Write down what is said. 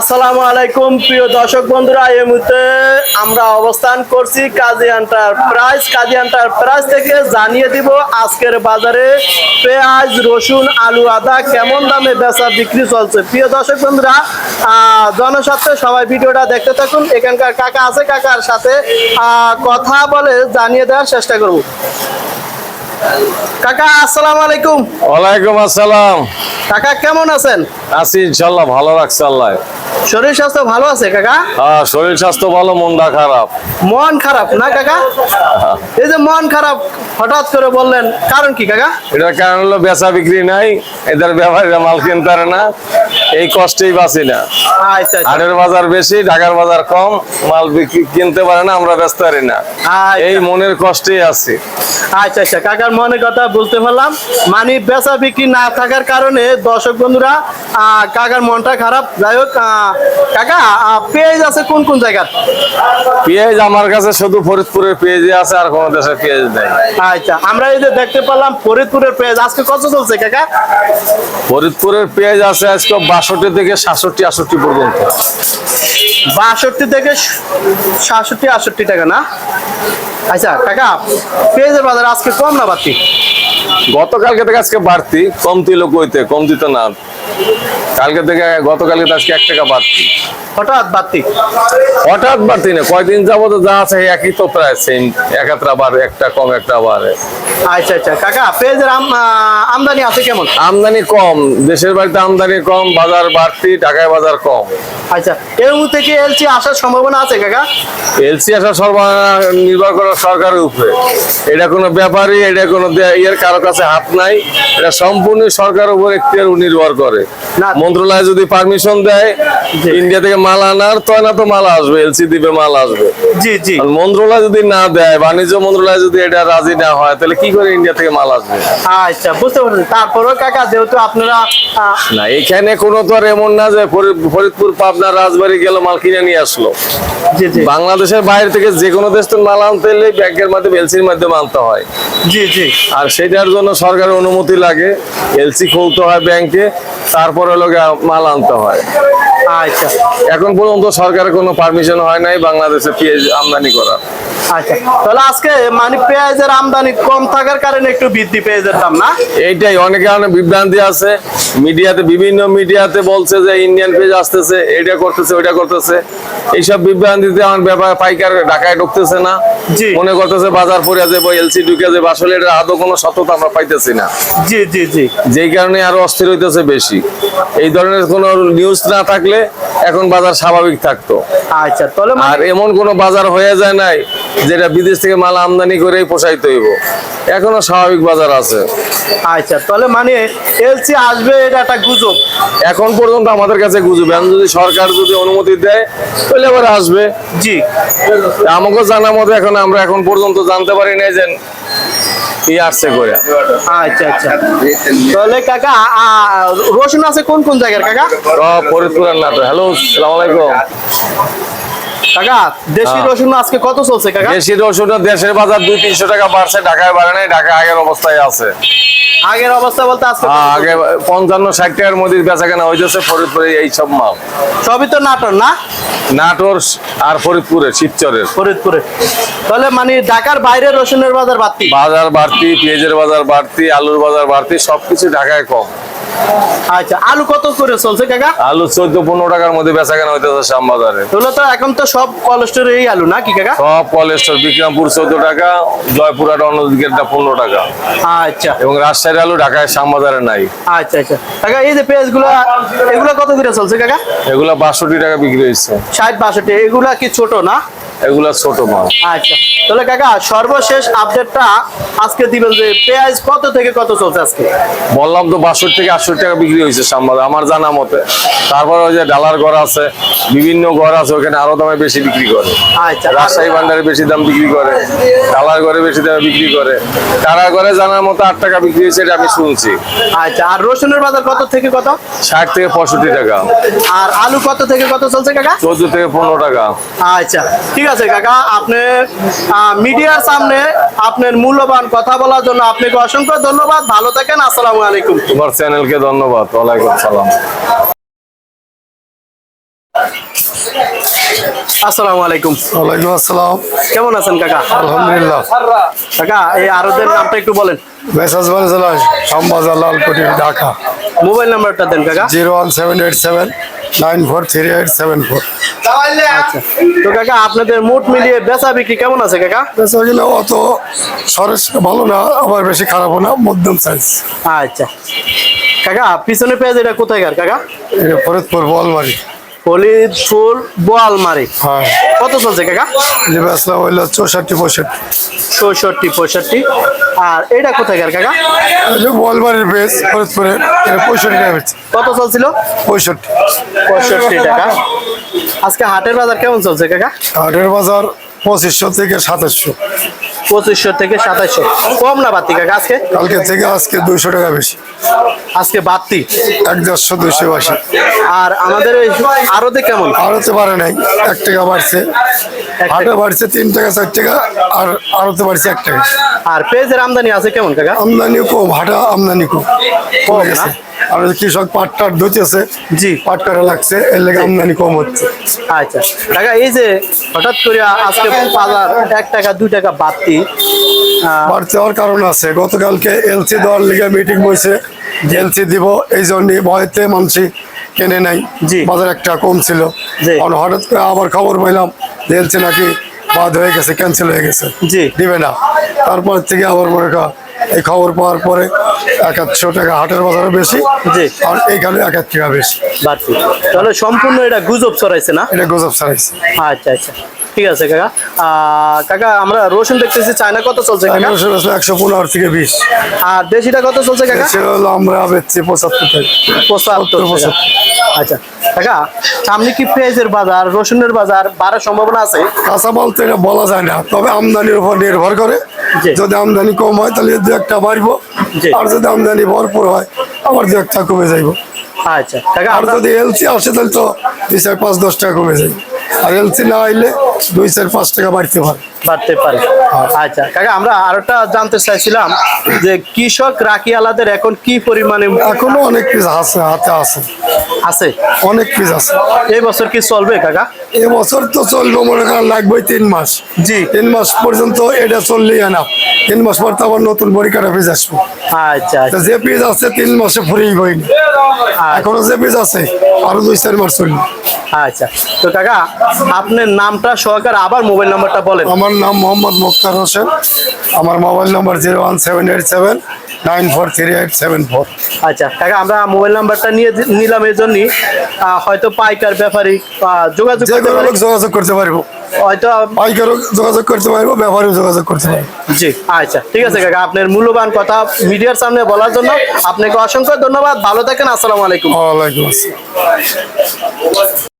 আসসালামু আলাইকুম, প্রিয় দর্শক বন্ধুরা, এই মুহূর্তে আমরা অবস্থান করছি কাজী এন্টারপ্রাইজ কাজী এন্টারপ্রাইজ থেকে জানিয়ে দিব আজকের বাজারে পেঁয়াজ, রসুন, আলু, আদা কেমন দামে বেচা বিক্রি চলছে। প্রিয় দর্শক বন্ধুরা জনস্বার্থে সবাই ভিডিওটা দেখতে থাকুন। এখানকার কাকা আছে, কাকার সাথে কথা বলে জানিয়ে দেওয়ার চেষ্টা করব। কাকা, আসসালামু আলাইকুম। ওয়ালাইকুম আসসালাম। কাকা কেমন আছেন? আছি ইনশাল্লাহ ভালো রাখছে আল্লাহ। শরীর স্বাস্থ্য ভালো আছে কাকা? হ্যাঁ শরীর স্বাস্থ্য ভালো মনটা খারাপ। মন খারাপ না কাকা? এই যে মন খারাপ হঠাৎ করে বললেন কারণ কি কাকা? এটার কারণ হলো বেচা বিক্রি নাই এদের ব্যবহারীরা মাল কিনতে পারে না এই কষ্টেই বাঁচি না। আচ্ছা আচ্ছা। হাটের বাজার বেশি ঢাকার বাজার কম মাল বিক্রি কিনতে পারে না আমরা ব্যস্ত পারি না। আচ্ছা। এই মনের কষ্টেই আছি। আচ্ছা আচ্ছা কাকার মনের কথা বলতে পারলাম। মানে বেচা বিক্রি না থাকার কারণে দর্শক বন্ধুরা কাকার মনটা খারাপ। যাই হোক কাকা পেঁয়াজ আছে কোন কোন জায়গার? পেঁয়াজ আমার কাছে শুধু ফরিদপুরের পেঁয়াজই আছে আর কোনো দেশের পেঁয়াজ নেই। আচ্ছা আমরা এই যে দেখতে পেলাম ফরিদপুরের পেঁয়াজ আজকে কত চলছে কাকা? ফরিদপুরের পেঁয়াজ আছে আজকে বাষট্টি থেকে সাতষট্টি আষট্টি পর্যন্ত। বাষট্টি থেকে সাতষট্টি আটষট্টি টাকা না? আচ্ছা কাকা পেঁয়াজের বাজার আজকে কম না বাড়তি? গতকালকে থেকে আজকে বাড়তি কম দিল কইতে কম দিত না কালকে থেকে গতকালকে আজকে এক টাকা বাড়তি। হঠাৎ বাড়তি? হঠাৎ বাড়তি না কয়দিন যাবত যা আছে একই তো প্রায় সেম একাত্রা বাড়ে একটা কম একটা বাড়ে। আচ্ছা আচ্ছা। কাকা পেঁয়াজের আমদানি আছে কেমন? আমদানি কম দেশের বাড়িতে আমদানি কম বাজার বাড়তি ঢাকায় বাজার কম। আচ্ছা এর মধ্যে কি এলসি আসার সম্ভাবনা আছে কাকা? এলসি আসা সর্বনাশ নির্ভর করে সরকারের উপরে। এটা কোনো ব্যাপারই এটা কোনো ইয়ের কারও কাছে হাত নাই। এটা সম্পূর্ণ সরকারের উপর এখতিয়ার নির্ভর করে। না। মন্ত্রণালয় যদি পারমিশন দেয় ইন্ডিয়া থেকে মাল আনার তয় না তো মাল আসবে এলসি দিবে মাল আসবে। জি জি। মন্ত্রণালয় যদি না দেয় বাণিজ্য মন্ত্রণালয় যদি এটা রাজি না হয় তাহলে কি করে ইন্ডিয়া থেকে মাল আসবে? আচ্ছা বুঝতে পারছি তারপরেও কাকা যেহেতু আপনারা না এখানে কোনো তো আর এমন না যে ফরিদপুর পাবনা রাজবাড়ি গেল মাল কিনে নিয়ে আসলো। বাংলাদেশের বাইরে থেকে যে কোনো দেশ থেকে মাল আনতে হলে ব্যাংকের মাধ্যমে এলসির মাধ্যমে আনতে হয়। জি জি। আর সেটার জন্য সরকারের অনুমতি লাগে। এলসি খুলতে হয় ব্যাংকে তারপরে লোকে মাল আনতে হয়। আচ্ছা। এখন পর্যন্ত সরকারের কোনো পারমিশন হয় নাই বাংলাদেশে পেঁয়াজ আমদানি করা। আচ্ছা। তাহলে আজকে মানে পেঁয়াজের আমদানি কম থাকার কারণে একটু বৃদ্ধি পেঁয়াজের দাম না? এইটাই অনেকে অনেক বিভ্রান্তি আছে। মিডিয়াতে বিভিন্ন মিডিয়াতে বলছে যে ইন্ডিয়ান পেজ আসতেছে এটা করতেছে ওইটা করতেছে। এইসব বিভ্রান্তিতে আমার ব্যাপার পাইকার ঢাকায় ঢুকতেছে না। মনে করতেছে বাজার পরে যাব এলসি ঢুকে যাবে আসলে এটা আদৌ কোনো সততা আমরা পাইতেছি না। জি জি জি। যেই কারণে আরও অস্থির হইতেছে বেশি। এই ধরনের কোনো নিউজ না থাকলে এখন বাজার স্বাভাবিক থাকতো। আচ্ছা তাহলে মানে- আর এমন কোনো বাজার হয়ে যায় নাই যেটা বিদেশ থেকে মাল আমদানি করেই পোষাইতে হইব। এখনও স্বাভাবিক বাজার আছে। আচ্ছা তাহলে মানে এলসি আসবে এটা একটা গুজব। এখন পর্যন্ত আমাদের কাছে গুজব। এখন যদি সরকার যদি অনুমতি দেয় তাহলে আবার আসবে। জি। আমাকে জানা মতো এখন আমরা এখন পর্যন্ত জানতে পারি নাই যে করে। আচ্ছা আচ্ছা। তাহলে কাকা রসুন আছে কোন কোন জায়গার কাকা? ফরিদপুর আর হ্যালো সালাম আলাইকুম। কাকা দেশি হ্যাঁ। রসুন আজকে কত চলছে কাকা দেশি রসুন দেশের বাজার দুই তিনশো টাকা বাড়ছে ঢাকায় বাড়ে নাই ঢাকা আগের অবস্থায় আছে। আগের অবস্থা বলতে আজকে হ্যাঁ, আগে পঞ্চান্ন ষাট টাকার মধ্যে বেচা কেনা হইতেছে ফরিদপুরে এই সব মাল। সবই তো নাটোর না? নাটোর আর ফরিদপুরে শিবচরের। ফরিদপুরে। তাহলে মানে ঢাকার বাইরে রসুনের বাজার বাড়তি? বাজার বাড়তি পেঁয়াজের বাজার বাড়তি আলুর বাজার বাড়তি সবকিছু ঢাকায় কম। আচ্ছা আলু কত করে চলছে কাকা? আলু চোদ্দ পনেরো টাকার মধ্যে বেচা কেনা হইতেছে শ্যামবাজারে। এখন তো সব কলেস্টোর এই আলু না কি কাকা? সব কলেস্টোর বিক্রমপুর চোদ্দ টাকা জয়পুরহাট অন্যদিকেরটা পনেরো টাকা। আচ্ছা। এবং রাজশাহীর আলু ঢাকায় শ্যামবাজারে নাই। আচ্ছা আচ্ছা। কাকা এই যে পেঁয়াজগুলা এগুলা কত করে চলছে কাকা? এগুলা বাষট্টি টাকা বিক্রি হয়েছে ষাট বাষট্টি এগুলা কি ছোট না? এগুলা ছোট মাল। আচ্ছা। তাহলে কাকা সর্বশেষ আপডেটটা আজকে দিবেন যে পেঁয়াজ কত থেকে কত চলছে আজকে? বললাম তো বাষট্টি থেকে আটষট্টি টাকা বিক্রি হয়েছে শ্যামবাজার আমার জানা মতে। তারপর ওই যে ডালার ঘর আছে বিভিন্ন ঘর আছে ওখানে আরও দামে বেশি বিক্রি করে। আচ্ছা। রাজশাহী ভান্ডারে বেশি দাম বিক্রি করে ডালার ঘরে বেশি দামে বিক্রি করে। তারা ঘরে জানার মতো আট টাকা বিক্রি হয়েছে এটা আমি শুনছি। আচ্ছা আর রসুনের বাজার কত থেকে কত? ষাট থেকে পঁয়ষট্টি টাকা। আর আলু কত থেকে কত চলছে কাকা? চোদ্দ থেকে পনেরো টাকা। আচ্ছা ঠিক আছে কাকা। আপনি মিডিয়ার সামনে আপনার মূল্যবান কথা বলার জন্য আপনাকে অসংখ্য ধন্যবাদ। ভালো থাকেন আসসালামু আলাইকুম। তোমার চ্যানেলকে ধন্যবাদ। ওয়ালাইকুম সালাম। আসসালামু আলাইকুম। ওয়ালাইকুম আসসালাম। কেমন আছেন কাকা? আলহামদুলিল্লাহ। কাকা এই আরদের নামটা একটু বলেন। মেসাজ লালকুটি ঢাকা। মোবাইল নাম্বারটা দেন কাকা। Zero one seven eight seven nine four three eight seven four. আচ্ছা। তো কাকা আপনাদের মোট মিলিয়ে বেচা বিক্রি কেমন আছে কাকা? বেচা বিক্রি অত সরস ভালো না আবার বেশি খারাপও না মধ্যম সাইজ আচ্ছা। কাকা পিছনে পেঁয়াজ এটা কোথায় কার কাকা? এটা ফরিদপুর বলমারি ফুল বোয়ালমারি হ্যাঁ। কত চলছে কাকা? হইল চৌষট্টি পঁয়ষট্টি। চৌষট্টি পঁয়ষট্টি। আর এটা কোথায় কার কাকা বলমারির বেচ ফরিদপুরে পঁয়ষট্টি টাকা কত চলছিল? পঁয়ষট্টি। পঁয়ষট্টি টাকা। আজকে হাটের বাজার কেমন চলছে কাকা? হাটের বাজার পঁচিশশো থেকে সাতাশশো। পঁচিশশো থেকে সাতাশশো। কম না বাড়তি কাকা? আজকে? কালকে থেকে আজকে দুইশো টাকা বেশি। আজকে বাড়তি? এক দেড়শো দুইশো আশি আর আমাদের ওই আরতে কেমন? আড়তে পারে নাই এক টাকা বাড়ছে। হাটে বাড়ছে তিন টাকা চার টাকা আর আড়তে বাড়ছে এক টাকা। আর পেঁয়াজের আমদানি আছে কেমন কাকা? আমদানি কম হাটা আমদানি কম। কমে না? আর কৃষক পাট টাট ধুতেছে। জি। পাট কাটা লাগছে এর লেগে আমদানি কম হচ্ছে। আচ্ছা। কাকা এই যে হঠাৎ করে আজকে বাজার এক টাকা দুই টাকা বাড়তি বাড়তে হওয়ার কারণ আছে। গতকালকে এলসি দেওয়ার লেগে মিটিং বসে এলসি দিব এই জন্য ভয়তে মানুষ কেনে নাই। জি। বাজার একটা কম ছিল। হঠাৎ করে আবার খবর পাইলাম যে এলসি নাকি বাদ হয়ে গেছে ক্যান্সেল হয়ে গেছে। জি। দিবে না। তারপর থেকে আবার মনে কর এই খবর পাওয়ার পরে একাশো টাকা হাটের বাজারে বেশি। আর এইখানে এক হাজার টাকা বেশি। বাড়তি। তাহলে সম্পূর্ণ এটা গুজব ছড়াইছে না? এটা গুজব ছড়াইছে। আচ্ছা আচ্ছা। ঠিক আছে কাকা। কাকা আমরা রসুন দেখতেছি চায়না কত চলছে কাকা? একশো পনেরো থেকে বিশ। আর দেশিটা কত চলছে কাকা? হলো আমরা বেচছি পঁচাত্তর টাকা পঁচাত্তর টাকা। পঁচাত্তর। আচ্ছা কাকা সামনে কি পেঁয়াজের বাজার রসুনের বাজার বাড়ার সম্ভাবনা আছে? কাঁচামাল তো এটা বলা যায় না। তবে আমদানির উপর নির্ভর করে। যদি আমদানি কম হয় তাহলে দু একটা বাড়বো। আর যদি আমদানি ভরপুর হয় আবার দু একটা কমে যাইব। আচ্ছা কাকা আর যদি এলসি আসে তাহলে তো দুই চার পাঁচ দশ টাকা কমে যায় আর এলসি না আইলে দুই চার পাঁচ টাকা বাড়তে পারে বাড়তে পারে। আচ্ছা। কাকা আমরা আরেকটা জানতে চাইছিলাম যে কৃষক রাখি আলাদের এখন কি পরিমাণে এখনও অনেক পিস আছে হাতে আছে। আছে? অনেক পিস আছে। এই বছর কি চলবে কাকা? এবছর তো চলবে মনে করেন লাগবে তিন মাস। জি। তিন মাস পর্যন্ত এটা চললেই না। তিন মাস পর তো আবার নতুন পরীক্ষাটা পিস আসব। আচ্ছা তো যে পিস আছে তিন মাসে ফুরিয়ে হয়নি আচ্ছা। এখনও যে পিস আছে আরও দুই চার মাস চলবে। আচ্ছা। তো কাকা আপনার নামটা সহকারে আবার মোবাইল নাম্বারটা বলেন। আমার নাম মোহাম্মদ মুক্তার হোসেন। আমার mobile number zero one seven eight seven nine four three eight seven four. আচ্ছা কাকা আমরা মোবাইল নাম্বারটা নিয়ে নিলাম এই জন্যই হয়তো পাইকার ব্যাপারী যোগাযোগ যোগাযোগ করতে পারব। হয়তো পাইকারও যোগাযোগ করতে পারব ব্যাপারেও যোগাযোগ করতে পারব। জি আচ্ছা ঠিক আছে কাকা আপনার মূল্যবান কথা মিডিয়ার সামনে বলার জন্য আপনাকে অসংখ্য ধন্যবাদ। ভালো থাকেন আসসালামু আলাইকুম। ওয়ালাইকুম আসসালাম।